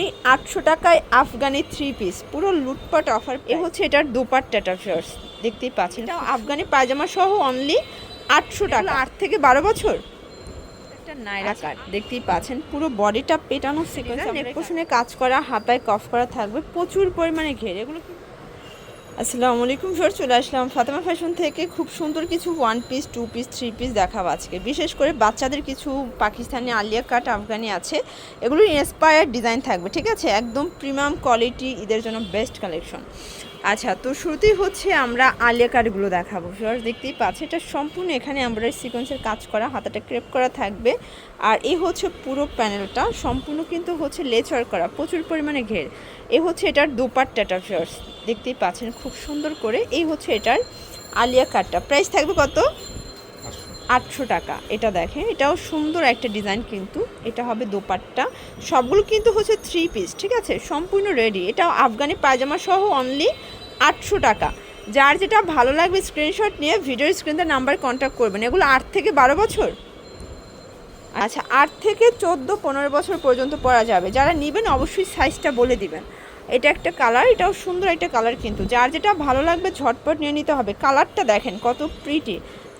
Only আটশো টাকায় Afghani three piece পুরো লুটপাট অফার এ হচ্ছে এটার দুপাট্টাটা ফিয়ার্স দেখতেই পাচ্ছেন। এটা আফগানি পায়জামা সহ অনলি আটশো টাকা। আট থেকে বারো বছর? একটা নাইরা কাট দেখতেই পাচ্ছেন পুরো বডিটা পেটানো সিকোয়েন্স নেক পোষণে কাজ করা হাতায় কফ করা থাকবে প্রচুর পরিমাণে ঘের এগুলো আসসালামু আলাইকুম স্যার চলে আসলাম ফাতেমা ফ্যাশন থেকে। খুব সুন্দর কিছু one piece two piece three piece দেখাবো আজকে। বিশেষ করে বাচ্চাদের কিছু পাকিস্তানি আলিয়া কাট আফগানি আছে। এগুলো ইন্সপায়ার্ড ডিজাইন থাকবে, ঠিক আছে? একদম প্রিমিয়াম কোয়ালিটি ঈদের জন্য বেস্ট কালেকশন আচ্ছা তো শুরুতেই হচ্ছে আমরা আলিয়া কার্ডগুলো দেখাবো। স্যার দেখতেই পাচ্ছি এটা সম্পূর্ণ এখানে এমব্রয়ডারি সিকোয়েন্সের কাজ করা, হাতাটা ক্রেপ করা থাকবে। আর এই হচ্ছে পুরো প্যানেলটা সম্পূর্ণ কিন্তু হচ্ছে লেচার করা, প্রচুর পরিমাণে ঘের। এ হচ্ছে এটার দোপাট্টাটা ফিয়ার্স দেখতেই পাচ্ছেন, খুব সুন্দর করে। এই হচ্ছে এটার আলিয়া কার্ডটা। প্রাইস থাকবে কত? আটশো টাকা। এটা দেখেন, এটাও সুন্দর একটা ডিজাইন কিন্তু। এটা হবে দোপাট্টা। সবগুলো কিন্তু হচ্ছে থ্রি পিস ঠিক আছে? সম্পূর্ণ রেডি এটাও আফগানি পায়জামা সহ অনলি আটশো টাকা। যার যেটা ভালো লাগবে স্ক্রিনশট নিয়ে ভিডিওর স্ক্রিনতে নাম্বার কন্ট্যাক্ট করবেন। এগুলো আট থেকে বারো বছর? আচ্ছা আট থেকে চোদ্দ, পনেরো বছর পর্যন্ত পরা যাবে। যারা নেবেন অবশ্যই সাইজটা বলে দিবেন। এটা একটা কালার এটাও সুন্দর একটা কালার কিন্তু। যার যেটা ভালো লাগবে ঝটপট নিয়ে নিতে হবে। কালারটা দেখেন, কত প্রিটি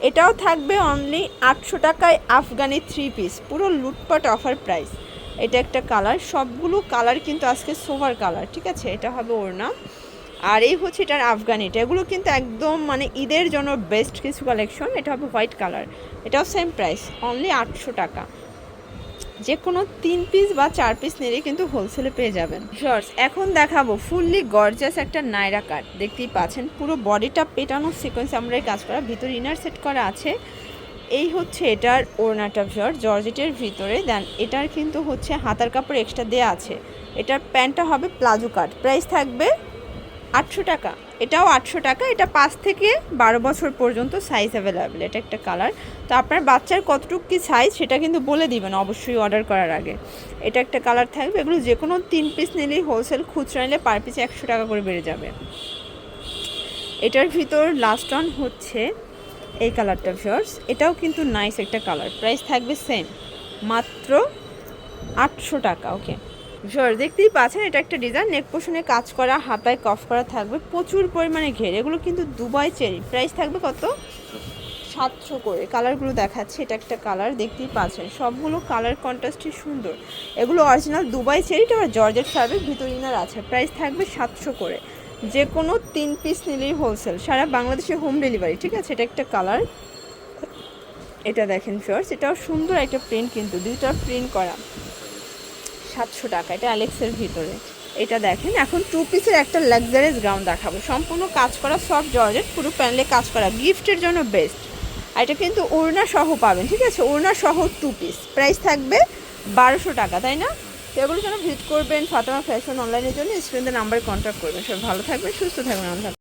এটাও থাকবে অনলি আটশো টাকায় আফগানি থ্রি পিস পুরো লুটপাট অফার প্রাইস এটা একটা কালার সবগুলো কালার কিন্তু আজকে সোভার কালার ঠিক আছে? এটা হবে ওর নাম আর এই হচ্ছে এটার আফগানিটা এগুলো কিন্তু একদম মানে ঈদের জন্য বেস্ট কিছু কালেকশন এটা হবে হোয়াইট কালার এটাও সেম প্রাইস অনলি আটশো টাকা। যে কোনো তিন পিস বা চার পিস নিলে কিন্তু হোলসেলে পেয়ে যাবেন। শর্টস এখন দেখাবো ফুললি গর্জাস একটা নাইরা কাট দেখতেই পাচ্ছেন, পুরো বডিটা পেটানো সিকোয়েন্স আমরা এই কাজ করা ভিতরে ইনার সেট করা আছে। এই হচ্ছে এটার ওড়নাটা ভিওর জর্জেটের ভিতরে। দেন এটার কিন্তু হচ্ছে হাতার কাপড় এক্সট্রা দেওয়া আছে। এটার প্যান্টটা হবে প্লাজো কাট প্রাইস থাকবে আটশো টাকা। এটাও আটশো টাকা। এটা পাঁচ থেকে বারো বছর পর্যন্ত সাইজ অ্যাভেলেবেল এটা একটা কালার তো আপনার বাচ্চার কতটুকু কী সাইজ সেটা কিন্তু বলে দিবেন, অবশ্যই অর্ডার করার আগে। এটা একটা কালার থাকবে, এগুলো যে কোনো তিন পিস নিলেই হোলসেল খুচরা নিলে পার পিসে একশো টাকা করে বেড়ে যাবে। এটার ভিতর লাস্ট অন হচ্ছে এই কালারটা ভিওর্স এটাও কিন্তু নাইস একটা কালার প্রাইস থাকবে সেম মাত্র আটশো টাকা ওকে ভিওর দেখতেই পাচ্ছেন, এটা একটা ডিজাইন নেক পোষণে কাজ করা হাতায় কফ করা থাকবে। প্রচুর পরিমাণে ঘের, এগুলো কিন্তু দুবাই চেরি প্রাইস থাকবে কত? সাতশো করে। কালারগুলো দেখাচ্ছে, এটা একটা কালার দেখতেই পাচ্ছেন। সবগুলো কালার কন্ট্রাস্টই সুন্দর। এগুলো অরিজিনাল দুবাই চেরিটা আবার জর্জেট ভিতর ইনার আছে। প্রাইস থাকবে সাতশো করে। যে কোনো তিন পিস নিলেই হোলসেল সারা বাংলাদেশে হোম ডেলিভারি ঠিক আছে? এটা একটা কালার এটা দেখেন ফিওর্স এটাও সুন্দর একটা প্রিন্ট কিন্তু, দুইটা প্রিন্ট করা। সাতশো টাকা, এটা অ্যালেক্সের ভিতরে। এটা দেখেন, এখন টু পিসের একটা লাক্সারিয়াস গ্রাউন্ড দেখাবো। সম্পূর্ণ কাজ করা সব জর্জেট, পুরো প্যানেলে কাজ করা, গিফটের জন্য বেস্ট আর এটা কিন্তু ওড়না সহ পাবেন, ঠিক আছে? ওড়না সহ টু পিস প্রাইস থাকবে বারোশো টাকা, তাই না? তো যেন ভিজিট করবেন, ফাতেমা ফ্যাশন অনলাইনের জন্য স্ক্রিনের নাম্বারে কন্ট্যাক্ট করবেন। সব ভালো থাকবেন, সুস্থ থাকবেন আমাদের